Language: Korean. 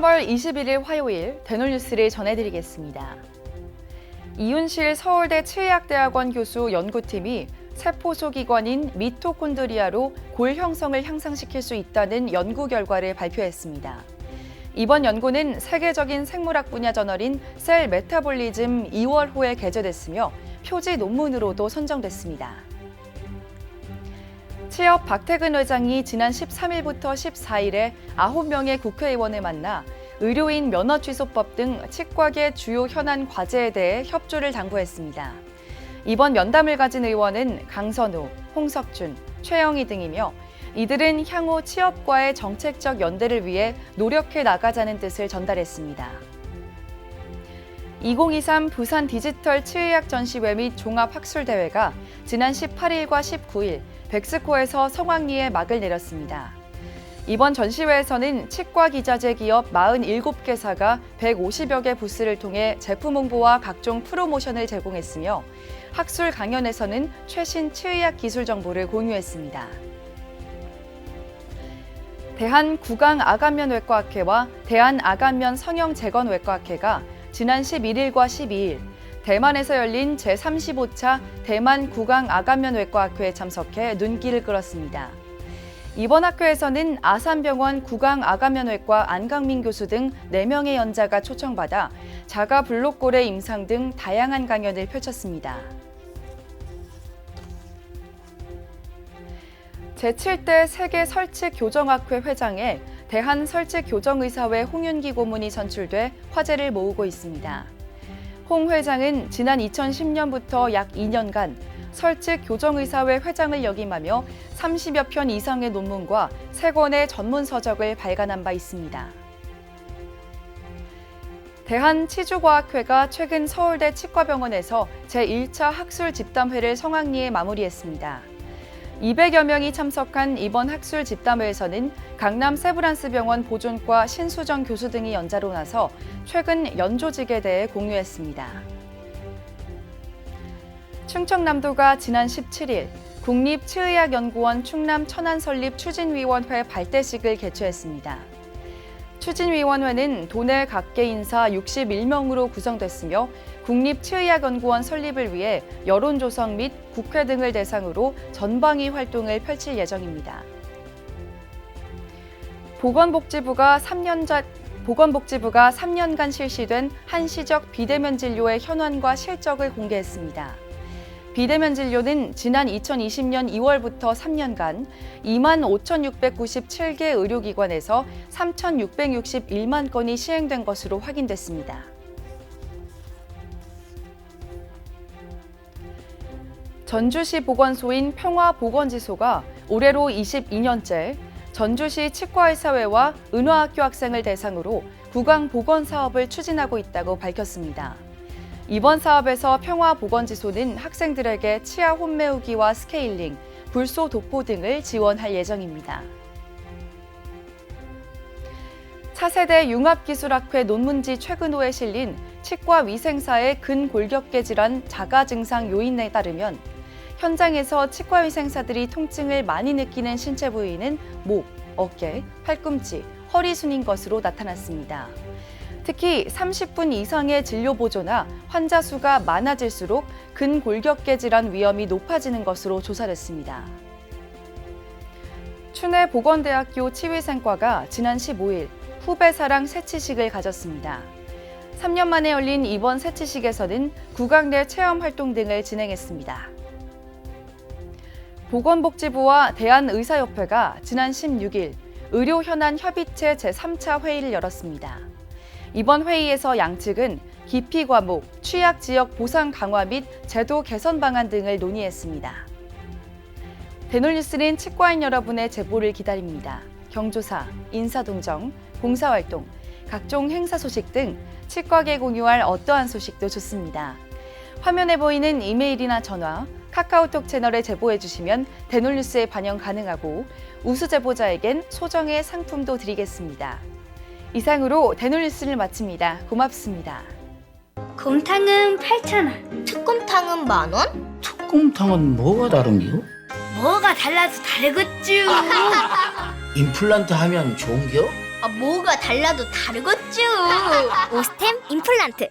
3월 21일 화요일 대놀뉴스를 전해드리겠습니다. 이윤실 서울대 치의학대학원 교수 연구팀이 세포소 기관인 미토콘드리아로 골 형성을 향상시킬 수 있다는 연구 결과를 발표했습니다. 이번 연구는 세계적인 생물학 분야 저널인 셀 메타볼리즘 2월호에 게재됐으며 표지 논문으로도 선정됐습니다. 취업 박태근 회장이 지난 13일부터 14일에 9명의 국회의원을 만나 의료인 면허 취소법 등 치과계 주요 현안 과제에 대해 협조를 당부했습니다. 이번 면담을 가진 의원은 강선우, 홍석준, 최영희 등이며 이들은 향후 취업과의 정책적 연대를 위해 노력해 나가자는 뜻을 전달했습니다. 2023 부산 디지털 치의학 전시회 및 종합학술대회가 지난 18일과 19일 백스코에서 성황리에 막을 내렸습니다. 이번 전시회에서는 치과 기자재 기업 47개사가 150여 개 부스를 통해 제품 홍보와 각종 프로모션을 제공했으며 학술 강연에서는 최신 치의학 기술 정보를 공유했습니다. 대한 구강 아간면외과학회와 대한 아간면 성형 재건 외과학회가 지난 11일과 12일 대만에서 열린 제35차 대만 구강아간면외과 학회에 참석해 눈길을 끌었습니다. 이번 학회에서는 아산병원 구강아간면외과 안강민 교수 등 4명의 연자가 초청받아 자가 블록골의 임상 등 다양한 강연을 펼쳤습니다. 제7대 세계 설치 교정학회 회장에 대한 설치 교정의사회 홍윤기 고문이 선출돼 화제를 모으고 있습니다. 홍 회장은 지난 2010년부터 약 2년간 설치 교정의사회 회장을 역임하며 30여 편 이상의 논문과 3권의 전문 서적을 발간한 바 있습니다. 대한치주과학회가 최근 서울대 치과병원에서 제1차 학술 집담회를 성황리에 마무리했습니다. 200여 명이 참석한 이번 학술 집담회에서는 강남 세브란스 병원 보존과 신수정 교수 등이 연자로 나서 최근 연조직에 대해 공유했습니다. 충청남도가 지난 17일 국립치의학연구원 충남 천안 설립 추진위원회 발대식을 개최했습니다. 추진위원회는 도내 각계 인사 61명으로 구성됐으며 국립치의학연구원 설립을 위해 여론 조성 및 국회 등을 대상으로 전방위 활동을 펼칠 예정입니다. 보건복지부가 3년 전 보건복지부가 3년간 실시된 한시적 비대면 진료의 현황과 실적을 공개했습니다. 비대면 진료는 지난 2020년 2월부터 3년간 2만 5,697개 의료기관에서 3,661만 건이 시행된 것으로 확인됐습니다. 전주시 보건소인 평화보건지소가 올해로 22년째 전주시 치과의사회와 은화학교 학생을 대상으로 구강 보건 사업을 추진하고 있다고 밝혔습니다. 이번 사업에서 평화보건지소는 학생들에게 치아 홈메우기와 스케일링, 불소 도포 등을 지원할 예정입니다. 차세대 융합기술학회 논문지 최근호에 실린 치과 위생사의 근골격계 질환 자가 증상 요인에 따르면 현장에서 치과 위생사들이 통증을 많이 느끼는 신체 부위는 목, 어깨, 팔꿈치, 허리 순인 것으로 나타났습니다. 특히 30분 이상의 진료 보조나 환자 수가 많아질수록 근골격계 질환 위험이 높아지는 것으로 조사됐습니다. 춘해 보건대학교 치위생과가 지난 15일 후배 사랑 새치식을 가졌습니다. 3년 만에 열린 이번 새치식에서는 구강 내 체험 활동 등을 진행했습니다. 보건복지부와 대한의사협회가 지난 16일 의료 현안 협의체 제3차 회의를 열었습니다. 이번 회의에서 양측은 기피 과목, 취약 지역 보상 강화 및 제도 개선 방안 등을 논의했습니다. 대놀뉴스는 치과인 여러분의 제보를 기다립니다. 경조사, 인사동정, 봉사활동, 각종 행사 소식 등 치과계 공유할 어떠한 소식도 좋습니다. 화면에 보이는 이메일이나 전화, 카카오톡 채널에 제보해 주시면 대놀뉴스에 반영 가능하고 우수 제보자에겐 소정의 상품도 드리겠습니다. 이상으로 대놀뉴스를 마칩니다. 고맙습니다. 곰탕은 8,000원. 특곰탕은 만 원? 특곰탕은 뭐가 다른겨? 뭐가 달라서 다르겠쥬. 임플란트 하면 좋은겨? 아, 뭐가 달라도 다르겠죠. 오스템 임플란트